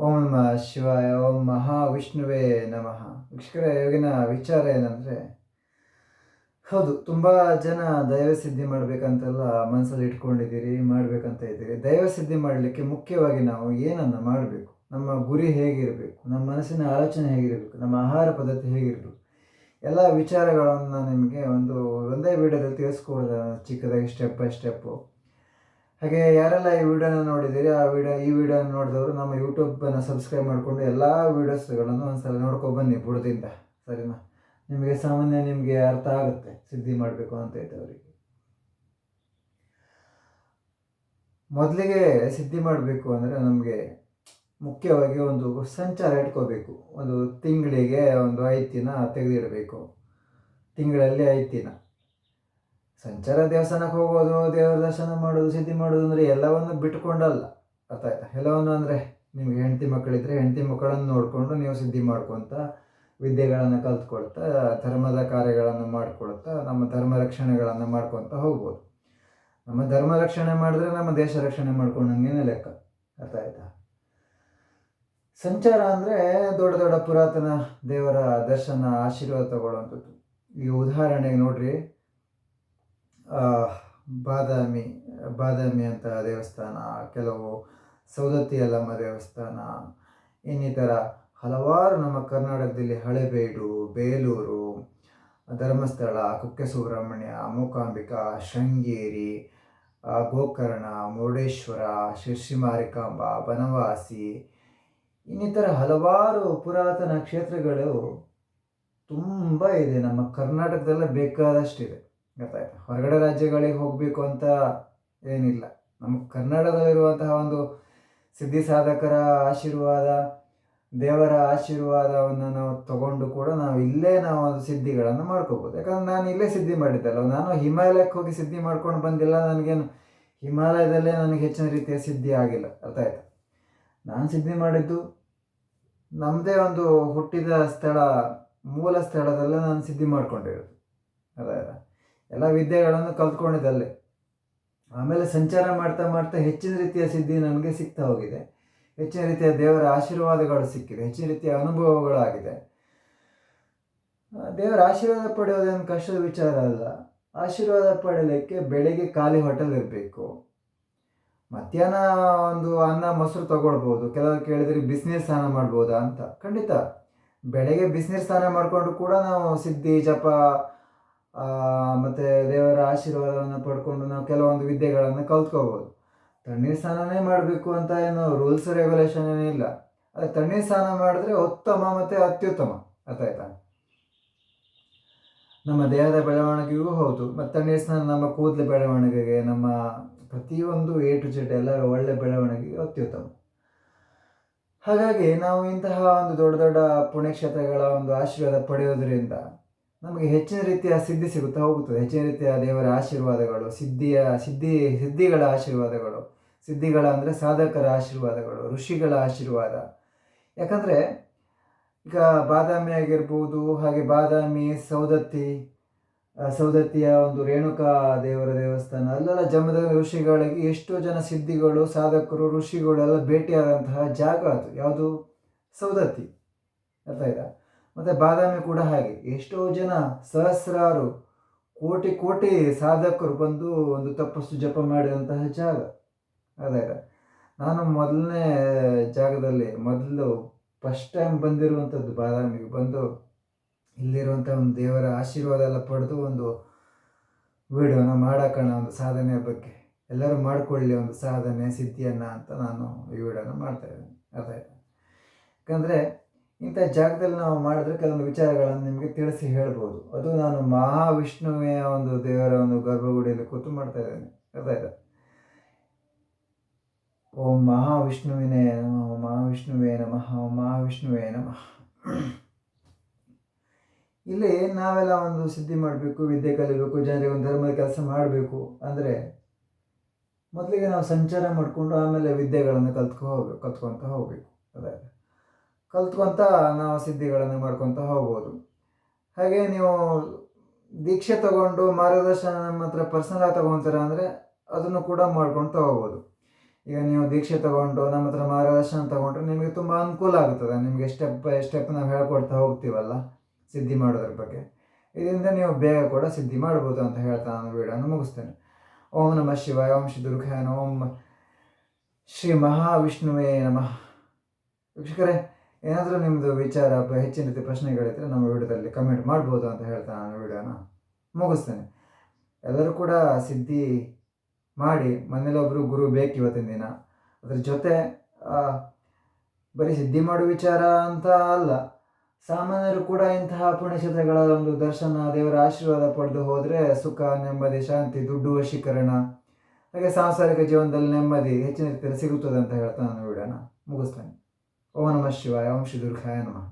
ಓಂ ನಮಃ ಶಿವಾಯ, ಓಂ ಮಹಾವಿಷ್ಣುವೇ ನಮಃ. ವೀಕ್ಷಕರೇ ಯೋಗಿನ ವಿಚಾರ ಏನಂದರೆ, ಹೌದು, ತುಂಬ ಜನ ದೈವಸಿದ್ಧಿ ಮಾಡಬೇಕಂತೆಲ್ಲ ಮನಸ್ಸಲ್ಲಿ ಇಟ್ಕೊಂಡಿದ್ದೀರಿ, ಮಾಡಬೇಕಂತ ಇದ್ದೀರಿ. ದೈವಸಿದ್ಧಿ ಮಾಡಲಿಕ್ಕೆ ಮುಖ್ಯವಾಗಿ ನಾವು ಏನನ್ನು ಮಾಡಬೇಕು? ನಮ್ಮ ಗುರಿ ಹೇಗಿರಬೇಕು? ನಮ್ಮ ಮನಸ್ಸಿನ ಆಲೋಚನೆ ಹೇಗಿರಬೇಕು? ನಮ್ಮ ಆಹಾರ ಪದ್ಧತಿ ಹೇಗಿರಬೇಕು? ಎಲ್ಲ ವಿಚಾರಗಳನ್ನು ನಿಮಗೆ ಒಂದು, ಒಂದೇ ವಿಡಿಯೋದಲ್ಲಿ ತಿಳಿಸ್ಕೊಡೋದು ಚಿಕ್ಕದಾಗಿ ಸ್ಟೆಪ್ ಬೈ ಸ್ಟೆಪ್ಪು ಹಾಗೆ ಯಾರೆಲ್ಲ ಈ ವಿಡಿಯೋನ ನೋಡಿದ್ದೀರಿ, ಆ ವಿಡಿಯೋ, ಈ ವಿಡಿಯೋನ ನೋಡಿದವರು ನಮ್ಮ ಯೂಟ್ಯೂಬನ್ನು ಸಬ್ಸ್ಕ್ರೈಬ್ ಮಾಡಿಕೊಂಡು ಎಲ್ಲ ವೀಡಿಯೋಸ್ಗಳನ್ನು ಒಂದ್ಸಲ ನೋಡ್ಕೊ ಬನ್ನಿ ಬುಡದಿಂದ, ಸರಿನಾ? ನಿಮಗೆ ಸಾಮಾನ್ಯ ನಿಮಗೆ ಅರ್ಥ ಆಗುತ್ತೆ, ಸಿದ್ಧಿ ಮಾಡಬೇಕು ಅಂತ ಇದ್ದವರಿಗೆ. ಮೊದಲಿಗೆ ಸಿದ್ಧಿ ಮಾಡಬೇಕು ಅಂದರೆ ನಮಗೆ ಮುಖ್ಯವಾಗಿ ಒಂದು ಸಂಚಾರ ಇಟ್ಕೋಬೇಕು, ಒಂದು ತಿಂಗಳಿಗೆ ಒಂದು ಐದು ದಿನ ತೆಗೆದಿಡಬೇಕು, ತಿಂಗಳಲ್ಲಿ ಐದು ದಿನ. ಸಂಚಾರ ದೇವಸ್ಥಾನಕ್ಕೆ ಹೋಗೋದು, ದೇವರ ದರ್ಶನ ಮಾಡೋದು, ಸಿದ್ಧಿ ಮಾಡೋದು ಅಂದರೆ ಎಲ್ಲವನ್ನು ಬಿಟ್ಕೊಂಡಲ್ಲ ಅರ್ಥ ಆಯ್ತಾ ಎಲ್ಲವನ್ನು ಅಂದರೆ ನಿಮ್ಗೆ ಹೆಂಡತಿ ಮಕ್ಕಳಿದ್ರೆ ಹೆಂಡತಿ ಮಕ್ಕಳನ್ನು ನೋಡಿಕೊಂಡು ನೀವು ಸಿದ್ಧಿ ಮಾಡ್ಕೊತ, ವಿದ್ಯೆಗಳನ್ನು ಕಲ್ತ್ಕೊಳ್ತಾ, ಧರ್ಮದ ಕಾರ್ಯಗಳನ್ನು ಮಾಡ್ಕೊಳ್ತಾ, ನಮ್ಮ ಧರ್ಮ ರಕ್ಷಣೆಗಳನ್ನು ಮಾಡ್ಕೊತ ಹೋಗ್ಬೋದು. ನಮ್ಮ ಧರ್ಮ ರಕ್ಷಣೆ ಮಾಡಿದ್ರೆ ನಮ್ಮ ದೇಶ ರಕ್ಷಣೆ ಮಾಡ್ಕೊಂಡಂಗೇನೆ ಲೆಕ್ಕ. ಅರ್ಥ ಆಯ್ತಾ ಸಂಚಾರ ಅಂದರೆ ದೊಡ್ಡ ದೊಡ್ಡ ಪುರಾತನ ದೇವರ ದರ್ಶನ, ಆಶೀರ್ವಾದ ತಗೊಳ್ಳುವಂಥದ್ದು ಈ ಉದಾಹರಣೆಗೆ ನೋಡ್ರಿ ಬಾದಾಮಿ ಬಾದಾಮಿ ಅಂತ ದೇವಸ್ಥಾನ, ಕೆಲವು ಸೌದತ್ತಿ ಅಲ್ಲಮ್ಮ ದೇವಸ್ಥಾನ, ಇನ್ನಿತರ ಹಲವಾರು ನಮ್ಮ ಕರ್ನಾಟಕದಲ್ಲಿ ಹಳೆಬೀಡು, ಬೇಲೂರು, ಧರ್ಮಸ್ಥಳ ಕುಕ್ಕೆ ಸುಬ್ರಹ್ಮಣ್ಯ ಮೂಕಾಂಬಿಕಾ, ಶೃಂಗೇರಿ ಗೋಕರ್ಣ, ಮುರುಡೇಶ್ವರ ಶಿರ್ಷಿ ಮಾರಿಕಾಂಬ ಬನವಾಸಿ, ಇನ್ನಿತರ ಹಲವಾರು ಪುರಾತನ ಕ್ಷೇತ್ರಗಳು ತುಂಬ ಇದೆ. ನಮ್ಮ ಕರ್ನಾಟಕದಲ್ಲೇ ಬೇಕಾದಷ್ಟಿದೆ. ಗೊತ್ತಾಯ್ತಾ. ಹೊರಗಡೆ ರಾಜ್ಯಗಳಿಗೆ ಹೋಗಬೇಕು ಅಂತ ಏನಿಲ್ಲ. ನಮ್ಮ ಕನ್ನಡದಲ್ಲಿರುವಂತಹ ಒಂದು ಸಿದ್ಧಿ ಸಾಧಕರ ಆಶೀರ್ವಾದ, ದೇವರ ಆಶೀರ್ವಾದವನ್ನು ನಾವು ತಗೊಂಡು ಕೂಡ ನಾವು ಇಲ್ಲೇ ನಾವು ಒಂದು ಸಿದ್ಧಿಗಳನ್ನು ಮಾಡ್ಕೋಬೋದು. ಯಾಕಂದ್ರೆ ನಾನು ಇಲ್ಲೇ ಸಿದ್ಧಿ ಮಾಡಿದ್ದಲ್ಲ. ನಾನು ಹಿಮಾಲಯಕ್ಕೆ ಹೋಗಿ ಸಿದ್ಧಿ ಮಾಡ್ಕೊಂಡು ಬಂದಿಲ್ಲ. ನನಗೇನು ಹಿಮಾಲಯದಲ್ಲೇ ನನಗೆ ಹೆಚ್ಚಿನ ರೀತಿಯ ಸಿದ್ಧಿ ಆಗಿಲ್ಲ. ಅರ್ಥ ಆಯ್ತು? ನಾನು ಸಿದ್ಧಿ ಮಾಡಿದ್ದು ನಮ್ಮದೇ ಒಂದು ಹುಟ್ಟಿದ ಸ್ಥಳ, ಮೂಲ ಸ್ಥಳದಲ್ಲೇ ನಾನು ಸಿದ್ಧಿ ಮಾಡ್ಕೊಂಡಿರೋದು. ಅದಾಯ್ತಾ ಎಲ್ಲ ವಿದ್ಯೆಗಳನ್ನು ಕಲ್ತ್ಕೊಂಡಿದ್ದಲ್ಲಿ ಆಮೇಲೆ ಸಂಚಾರ ಮಾಡ್ತಾ ಮಾಡ್ತಾ ಹೆಚ್ಚಿನ ರೀತಿಯ ಸಿದ್ಧಿ ನನಗೆ ಸಿಗ್ತಾ ಹೋಗಿದೆ. ಹೆಚ್ಚಿನ ರೀತಿಯ ದೇವರ ಆಶೀರ್ವಾದಗಳು ಸಿಕ್ಕಿದೆ. ಹೆಚ್ಚಿನ ರೀತಿಯ ಅನುಭವಗಳಾಗಿದೆ. ದೇವರ ಆಶೀರ್ವಾದ ಪಡೆಯೋದೇನು ಕಷ್ಟದ ವಿಚಾರ ಅಲ್ಲ. ಆಶೀರ್ವಾದ ಪಡೆಯಲಿಕ್ಕೆ ಬೆಳಿಗ್ಗೆ ಖಾಲಿ ಹೋಟೆಲ್ ಇರಬೇಕು. ಮಧ್ಯಾಹ್ನ ಒಂದು ಅನ್ನ ಮೊಸರು ತಗೊಳ್ಬೋದು. ಕೆಲವರು ಕೇಳಿದ್ರೆ ಬಿಸಿನೀರು ಸ್ನಾನ ಮಾಡ್ಬೋದಾ ಅಂತ. ಖಂಡಿತ. ಬೆಳಗ್ಗೆ ಬಿಸಿನೀರು ಸ್ನಾನ ಮಾಡಿಕೊಂಡು ಕೂಡ ನಾವು ಸಿದ್ಧಿ, ಜಪ ಮತ್ತು ದೇವರ ಆಶೀರ್ವಾದವನ್ನು ಪಡ್ಕೊಂಡು ನಾವು ಕೆಲವೊಂದು ವಿದ್ಯೆಗಳನ್ನು ಕಲ್ತ್ಕೋಬೋದು. ತಣ್ಣೀರ್ ಸ್ನಾನನೇ ಮಾಡಬೇಕು ಅಂತ ಏನು ರೂಲ್ಸ್ ರೆಗ್ಯುಲೇಷನ್ ಏನಿಲ್ಲ ಅದೇ ತಣ್ಣೀರ್ ಸ್ನಾನ ಮಾಡಿದ್ರೆ ಉತ್ತಮ ಮತ್ತು ಅತ್ಯುತ್ತಮ. ಅರ್ಥಾಯ್ತಾ? ನಮ್ಮ ದೇಹದ ಬೆಳವಣಿಗೆಗೂ ಹೌದು. ಮತ್ತು ತಣ್ಣೀರ್ ಸ್ನಾನ ನಮ್ಮ ಕೂದಲು ಬೆಳವಣಿಗೆಗೆ, ನಮ್ಮ ಪ್ರತಿಯೊಂದು ಎ ಟು ಜೆಡ್ ಎಲ್ಲ ಒಳ್ಳೆ ಬೆಳವಣಿಗೆಗೆ ಅತ್ಯುತ್ತಮ. ಹಾಗಾಗಿ ನಾವು ಇಂತಹ ಒಂದು ದೊಡ್ಡ ದೊಡ್ಡ ಪುಣ್ಯಕ್ಷೇತ್ರಗಳ ಒಂದು ಆಶೀರ್ವಾದ ಪಡೆಯೋದ್ರಿಂದ ನಮಗೆ ಹೆಚ್ಚಿನ ರೀತಿಯ ಸಿದ್ಧಿ ಸಿಗುತ್ತಾ ಹೋಗುತ್ತದೆ. ಹೆಚ್ಚಿನ ರೀತಿಯ ದೇವರ ಆಶೀರ್ವಾದಗಳು, ಸಿದ್ಧಿಯ, ಸಿದ್ಧಿ, ಸಿದ್ಧಿಗಳ ಆಶೀರ್ವಾದಗಳು, ಸಿದ್ಧಿಗಳ ಅಂದರೆ ಸಾಧಕರ ಆಶೀರ್ವಾದಗಳು, ಋಷಿಗಳ ಆಶೀರ್ವಾದ. ಯಾಕಂದರೆ ಈಗ ಬಾದಾಮಿ ಆಗಿರ್ಬೋದು, ಹಾಗೆ ಬಾದಾಮಿ, ಸೌದತ್ತಿ ಸೌದತ್ತಿಯ ಒಂದು ರೇಣುಕಾ ದೇವರ ದೇವಸ್ಥಾನ, ಅಲ್ಲೆಲ್ಲ ಜಮದ ಋಷಿಗಳಿಗೆ ಎಷ್ಟೋ ಜನ ಸಿದ್ಧಿಗಳು, ಸಾಧಕರು ಋಷಿಗಳು ಎಲ್ಲ ಭೇಟಿಯಾದಂತಹ ಜಾಗ ಅದು. ಯಾವುದು? ಸೌದತ್ತಿ. ಅರ್ಥ ಆಯ್ತಾ? ಮತ್ತು ಬಾದಾಮಿ ಕೂಡ ಹಾಗೆ. ಎಷ್ಟೋ ಜನ ಸಹಸ್ರಾರು ಕೋಟಿ ಕೋಟಿ ಸಾಧಕರು ಬಂದು ಒಂದು ತಪಸ್ಸು ಜಪ ಮಾಡಿದಂತಹ ಜಾಗ. ಆದಾಗ ನಾನು ಮೊದಲನೇ ಜಾಗದಲ್ಲಿ, ಮೊದಲು ಫಸ್ಟ್ ಟೈಮ್ ಬಂದಿರುವಂಥದ್ದು ಬಾದಾಮಿಗೆ ಬಂದು ಇಲ್ಲಿರುವಂಥ ಒಂದು ದೇವರ ಆಶೀರ್ವಾದ ಎಲ್ಲ ಪಡೆದು ಒಂದು ವಿಡಿಯೋನ ಮಾಡೋಕ್ಕಣ ಒಂದು ಸಾಧನೆಯ ಬಗ್ಗೆ. ಎಲ್ಲರೂ ಮಾಡಿಕೊಳ್ಳಿ ಒಂದು ಸಾಧನೆ, ಸಿದ್ಧಿಯನ್ನು ಅಂತ ನಾನು ಈ ವಿಡಿಯೋನ ಮಾಡ್ತಾಯಿದ್ದೀನಿ ಆಯ್ತಾ ಯಾಕಂದರೆ ಇಂಥ ಜಾಗದಲ್ಲಿ ನಾವು ಮಾಡಿದ್ರೆ ಕೆಲವೊಂದು ವಿಚಾರಗಳನ್ನು ನಿಮಗೆ ತಿಳಿಸಿ ಹೇಳ್ಬೋದು. ಅದು ನಾನು ಮಹಾವಿಷ್ಣುವಿನ ಒಂದು ದೇವರ ಒಂದು ಗರ್ಭಗುಡಿಯಲ್ಲಿ ಕೂತು ಮಾಡ್ತಾ ಇದ್ದೇನೆ. ಅರ್ಥ ಓಂ ಮಹಾವಿಷ್ಣುವಿನೇ ನಮಃ, ಓಂ ಮಹಾವಿಷ್ಣುವೇ ನಮಃ, ಓಂ ಮಹಾವಿಷ್ಣುವೇ ನಮಃ. ಇಲ್ಲಿ ನಾವೆಲ್ಲ ಒಂದು ಸಿದ್ಧಿ ಮಾಡಬೇಕು, ವಿದ್ಯೆ ಕಲಿಬೇಕು, ಜನರಿಗೆ ಒಂದು ಧರ್ಮದ ಕೆಲಸ ಮಾಡಬೇಕು ಅಂದರೆ ಮೊದಲಿಗೆ ನಾವು ಸಂಚಾರ ಮಾಡಿಕೊಂಡು ಆಮೇಲೆ ವಿದ್ಯೆಗಳನ್ನು ಕಲ್ತ್ಕೊ ಹೋಗ್ಬೇಕು, ಕಲ್ತ್ಕೊತ ಹೋಗಬೇಕು. ಅದೇ ಕಲ್ತ್ಕೊತ ನಾವು ಸಿದ್ಧಿಗಳನ್ನು ಮಾಡ್ಕೊತ ಹೋಗ್ಬೋದು. ಹಾಗೆ ನೀವು ದೀಕ್ಷೆ ತಗೊಂಡು ಮಾರ್ಗದರ್ಶನ ನಮ್ಮ ಹತ್ರ ಪರ್ಸನಲಾಗಿ ತಗೊತಾರ ಅಂದರೆ ಅದನ್ನು ಕೂಡ ಮಾಡ್ಕೊಂಡು ತಗೋಬೋದು ಈಗ ನೀವು ದೀಕ್ಷೆ ತಗೊಂಡು ನಮ್ಮ ಹತ್ರ ಮಾರ್ಗದರ್ಶನ ತಗೊಂಡ್ರೆ ನಿಮಗೆ ತುಂಬ ಅನುಕೂಲ ಆಗುತ್ತದೆ ನಿಮಗೆ ಸ್ಟೆಪ್ ಬೈ ಸ್ಟೆಪ್ ನಾವು ಹೇಳ್ಕೊಡ್ತಾ ಹೋಗ್ತೀವಲ್ಲ ಸಿದ್ಧಿ ಮಾಡೋದ್ರ ಬಗ್ಗೆ. ಇದರಿಂದ ನೀವು ಬೇಗ ಕೂಡ ಸಿದ್ಧಿ ಮಾಡ್ಬೋದು ಅಂತ ಹೇಳ್ತಾ ನಾನು ವಿಡಿಯೋನ ಮುಗಿಸ್ತೇನೆ. ಓಂ ನಮಃ ಶಿವಾಯ, ಓಂ ಶ್ರೀ ದುರ್ಗಾಯ, ಓಂ ಶ್ರೀ ಮಹಾವಿಷ್ಣುವೇ ನಮಃ. ವೀಕ್ಷಕರೇ ಏನಾದರೂ ನಿಮ್ಮದು ವಿಚಾರ ಹೆಚ್ಚಿನ ರೀತಿ ಪ್ರಶ್ನೆಗಳಿದ್ದರೆ ನಮ್ಮ ವಿಡಿಯೋದಲ್ಲಿ ಕಮೆಂಟ್ ಮಾಡ್ಬೋದು ಅಂತ ಹೇಳ್ತಾ ನಾನು ವಿಡಿಯೋನ ಮುಗಿಸ್ತೇನೆ. ಎಲ್ಲರೂ ಕೂಡ ಸಿದ್ಧಿ ಮಾಡಿ ಮನೇಲೊಬ್ಬರು ಗುರು ಬೇಕು ಇವತ್ತಿನ ದಿನ. ಅದ್ರ ಜೊತೆ ಬರೀ ಸಿದ್ಧಿ ಮಾಡೋ ವಿಚಾರ ಅಂತ ಅಲ್ಲ. ಸಾಮಾನ್ಯರು ಕೂಡ ಇಂತಹ ಪುಣ್ಯಕ್ಷೇತ್ರಗಳ ಒಂದು ದರ್ಶನ, ದೇವರ ಆಶೀರ್ವಾದ ಪಡೆದು ಹೋದರೆ ಸುಖ, ನೆಮ್ಮದಿ, ಶಾಂತಿ, ದುಡ್ಡು, ವಶೀಕರಣ, ಹಾಗೆ ಸಾಂಸಾರಿಕ ಜೀವನದಲ್ಲಿ ನೆಮ್ಮದಿ ಹೆಚ್ಚಿನ ರೀತಿಯಲ್ಲಿ ಸಿಗುತ್ತದೆ ಅಂತ ಹೇಳ್ತಾ ನಾನು ವಿಡಿಯೋನ ಮುಗಿಸ್ತೇನೆ. ಓಂ ನಮಃ ಶಿವಾಯ ಓಂ ಶ್ರೀ ದುರ್ಗಾಯ ನಮಃ